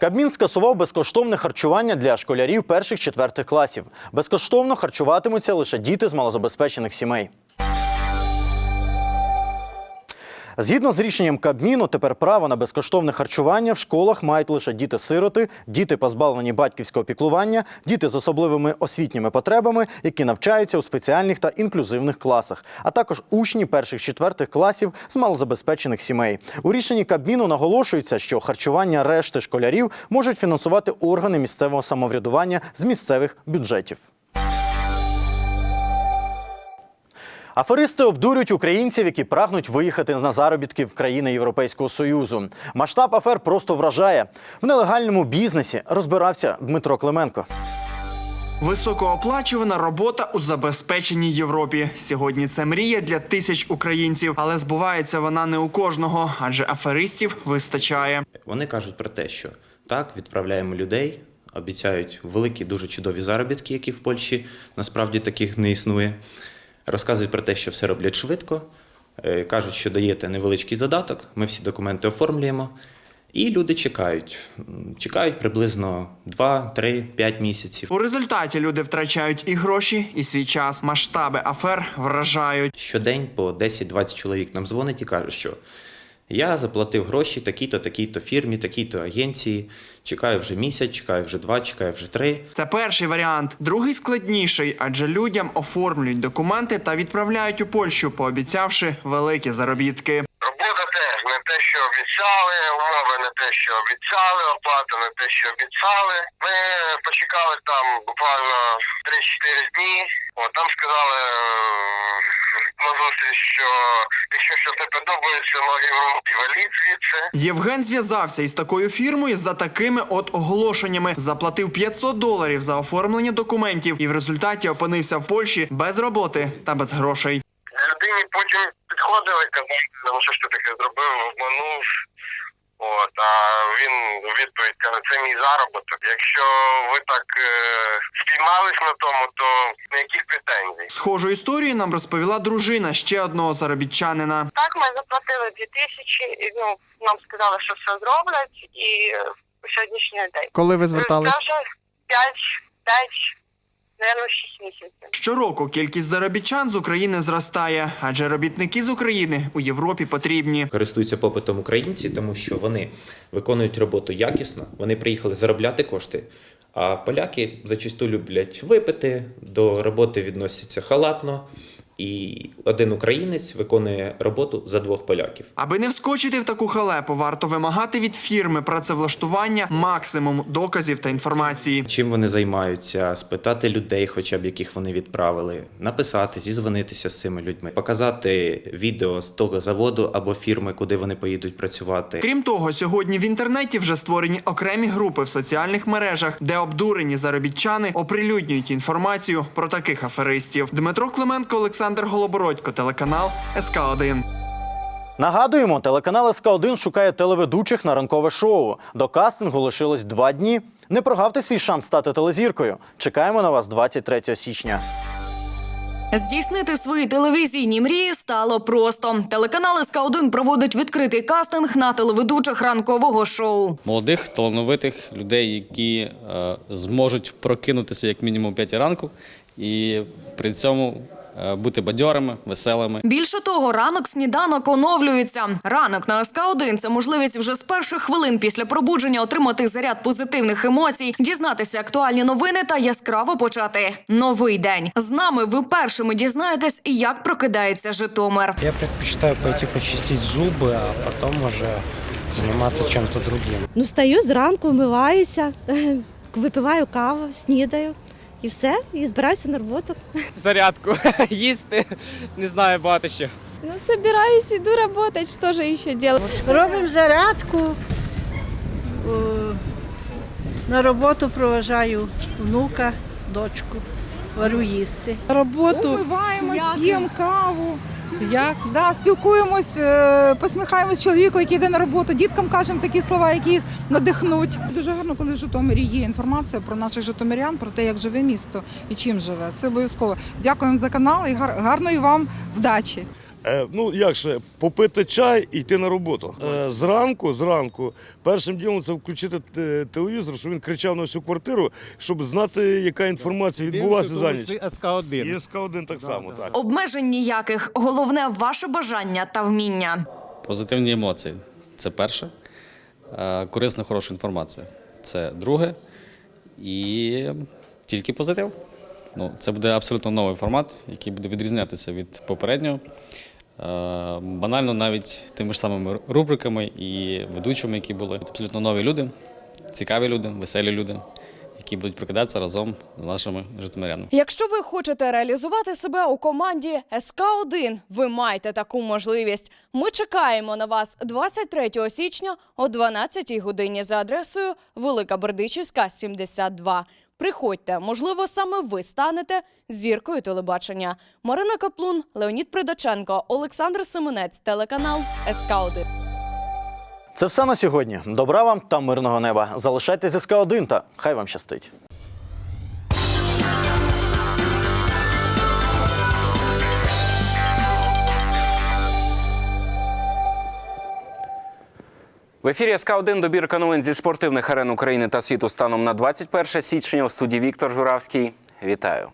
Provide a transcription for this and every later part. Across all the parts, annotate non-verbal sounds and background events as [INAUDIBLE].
Кабмін скасував безкоштовне харчування для школярів перших-четвертих класів. Безкоштовно харчуватимуться лише діти з малозабезпечених сімей. Згідно з рішенням Кабміну, тепер право на безкоштовне харчування в школах мають лише діти-сироти, діти позбавлені батьківського піклування, діти з особливими освітніми потребами, які навчаються у спеціальних та інклюзивних класах, а також учні перших-четвертих класів з малозабезпечених сімей. У рішенні Кабміну наголошується, що харчування решти школярів можуть фінансувати органи місцевого самоврядування з місцевих бюджетів. Аферисти обдурюють українців, які прагнуть виїхати на заробітки в країни Європейського союзу. Масштаб афер просто вражає. В нелегальному бізнесі розбирався Дмитро Клименко. Високооплачувана робота у забезпеченій Європі. Сьогодні це мрія для тисяч українців, але збувається вона не у кожного, адже аферистів вистачає. Вони кажуть про те, що так, відправляємо людей, обіцяють великі, дуже чудові заробітки, які в Польщі насправді таких не існує. Розказують про те, що все роблять швидко, е, кажуть, що даєте невеличкий задаток, ми всі документи оформлюємо. І люди чекають. Чекають приблизно 2, 3, 5 місяців. У результаті люди втрачають і гроші, і свій час. Масштаби афер вражають. Щодень по 10-20 чоловік нам дзвонить і кажуть, що я заплатив гроші такій-то, такій-то фірмі, такій-то агенції. Чекаю вже місяць, чекаю вже два, чекаю вже три. Це перший варіант. Другий складніший, адже людям оформлюють документи та відправляють у Польщу, пообіцявши великі заробітки. Теж не те, що обіцяли, умови не те, що обіцяли, оплата не те, що обіцяли. Ми почекали там буквально 3-4 дні. От там сказали е, на зустріч, що якщо щось не подобається, в руки валіть звідси. Євген зв'язався із такою фірмою за такими от оголошеннями. Заплатив 500 доларів за оформлення документів і в результаті опинився в Польщі без роботи та без грошей. Людині потім підходили, казали, ну що ж ти таке зробив, обманув. От, а він у відповідь каже, це мій заробіток. Якщо ви так е, спіймались на тому, то ніяких претензій. Схожу історію нам розповіла дружина ще одного заробітчанина. Так, ми заплатили 2 тисячі, і ну нам сказали, що все зроблять, і е, по сьогоднішній день. Коли ви Це вже 5, 5, наверное, 6 місяців. Щороку кількість заробітчан з України зростає, адже робітники з України у Європі потрібні. користуються попитом українці, тому що вони виконують роботу якісно, вони приїхали заробляти кошти. А поляки зачасту люблять випити, до роботи відносяться халатно, і один українець виконує роботу за двох поляків. Аби не вскочити в таку халепу, варто вимагати від фірми працевлаштування максимум доказів та інформації. Чим вони займаються, спитати людей, хоча б яких вони відправили, написати, зізвонитися з цими людьми, показати відео з того заводу або фірми, куди вони поїдуть працювати. Крім того, сьогодні в інтернеті вже створені окремі групи в соціальних мережах, де обдурені заробітчани оприлюднюють інформацію про таких аферистів. Дмитро Клименко, Олександр Голобородько, телеканал СК 1 Нагадуємо, телеканал СК 1 шукає телеведучих на ранкове шоу. До кастингу лишилось два дні. Не прогавте свій шанс стати телезіркою. Чекаємо на вас 23 січня. Здійснити свої телевізійні мрії стало просто. Телеканал СК1 проводить відкритий кастинг на телеведучих ранкового шоу. молодих, талановитих людей, які е, зможуть прокинутися як мінімум о 5 ранку і при цьому бути бадьорими, веселими. Більше того, ранок сніданок оновлюється. Ранок на СК1 – це можливість вже з перших хвилин після пробудження отримати заряд позитивних емоцій, дізнатися актуальні новини та яскраво почати новий день. З нами ви першими дізнаєтесь, як прокидається Житомир. Я предпочитаю пойти почистить зубы, а потом уже заниматься чем-то другим. Ну, встаю зранку, вмиваюся, [LAUGHS] випиваю каву, снідаю і все, і збираюся на роботу. зарядку, [LAUGHS] їсти, не знаю, багато що. Ну, собираюсь, іду працювати, що ж ще делать? Робимо зарядку. На роботу проважаю внука, дочку, варю їсти. На Роботу. Умиваємось, п'ємо каву. Як? Да, спілкуємось, е, посміхаємось чоловіку, який йде на роботу, діткам кажемо такі слова, які їх надихнуть. Дуже гарно, коли в Житомирі є інформація про наших житомирян, про те, як живе місто і чим живе. Це обов'язково. Дякуємо за канал і гарної вам вдачі. Е, ну, як ще, попити чай і йти на роботу. Е, зранку, зранку, першим ділом це включити е, телевізор, щоб він кричав на всю квартиру, щоб знати, яка інформація відбулася за ніч. СК-1. І СК-1 так само, так. Обмежень ніяких. Головне ваше бажання та вміння. Позитивні емоції це перше. Корисна, хороша інформація це друге. І тільки позитив. Ну, це буде абсолютно новий формат, який буде відрізнятися від попереднього. Е, Банально навіть тими ж самими рубриками і ведучими, які були. Абсолютно нові люди, цікаві люди, веселі люди, які будуть прокидатися разом з нашими житомирянами. Якщо ви хочете реалізувати себе у команді СК-1, ви маєте таку можливість. Ми чекаємо на вас 23 січня о 12 годині за адресою Велика Бердичівська, 72. Приходьте, можливо, саме ви станете зіркою телебачення. Марина Каплун, Леонід Придаченко, Олександр Семенець, телеканал СК-1. Це все на сьогодні. Добра вам та мирного неба. Залишайтеся зі СК1 та хай вам щастить. В ефірі СК 1 добірка новин зі спортивних арен України та світу станом на 21 січня у студії Віктор Журавський. Вітаю.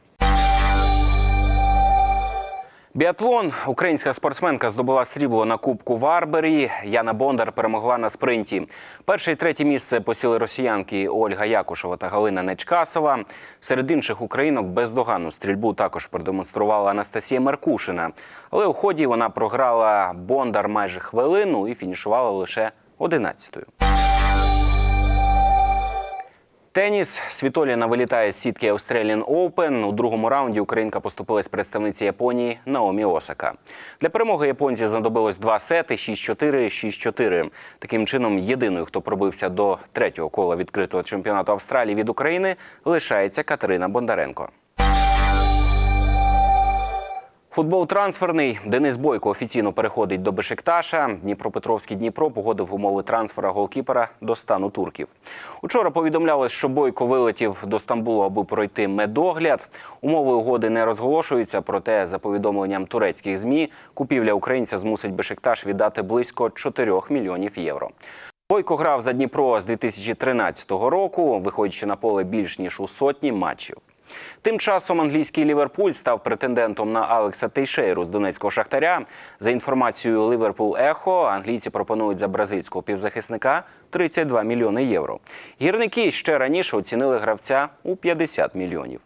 Біатлон. Українська спортсменка здобула срібло на Кубку Варбері. Яна Бондар перемогла на спринті. Перше і третє місце посіли росіянки Ольга Якушева та Галина Нечкасова. Серед інших українок бездоганну стрільбу також продемонструвала Анастасія Меркушина. Але у ході вона програла Бондар майже хвилину і фінішувала лише 11-ю. Теніс Світоліна вилітає з сітки Australian Open. У другому раунді Українка поступилась представниці Японії Наомі Осака. Для перемоги японці знадобилось два сети 6-4, 6-4. Таким чином, єдиною, хто пробився до третього кола відкритого чемпіонату Австралії від України, лишається Катерина Бондаренко. Футбол трансферний. Денис Бойко офіційно переходить до Бешикташа. Дніпропетровський Дніпро погодив умови трансфера голкіпера до стану турків. Учора повідомлялось, що Бойко вилетів до Стамбулу, аби пройти медогляд. Умови угоди не розголошуються, проте, за повідомленням турецьких змі, купівля українця змусить Бешикташ віддати близько 4 мільйонів євро. Бойко грав за Дніпро з 2013 року, виходячи на поле більш ніж у сотні матчів. Тим часом англійський Ліверпуль став претендентом на Алекса Тейшейру з донецького шахтаря. За інформацією Ліверпул Ехо, англійці пропонують за бразильського півзахисника 32 мільйони євро. Гірники ще раніше оцінили гравця у 50 мільйонів.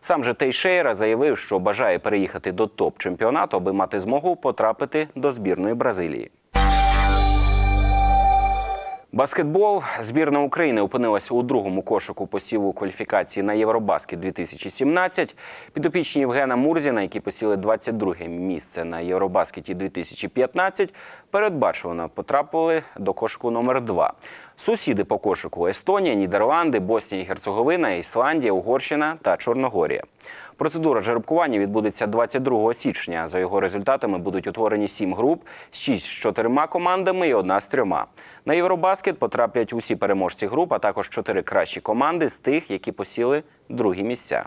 Сам же Тейшейра заявив, що бажає переїхати до топ-чемпіонату, аби мати змогу потрапити до збірної Бразилії. Баскетбол збірна України опинилася у другому кошику посіву кваліфікації на Євробаскет 2017. Підопічні Євгена Мурзіна, які посіли 22 місце на Євробаскеті 2015, передбачувано потрапили до кошику номер 2 Сусіди по кошику Естонія, Нідерланди, Боснія і Герцеговина, Ісландія, Угорщина та Чорногорія. Процедура жеребкування відбудеться 22 січня. За його результатами будуть утворені сім груп, шість з чотирма командами і одна з трьома. На Євробаскет потраплять усі переможці груп, а також чотири кращі команди з тих, які посіли другі місця.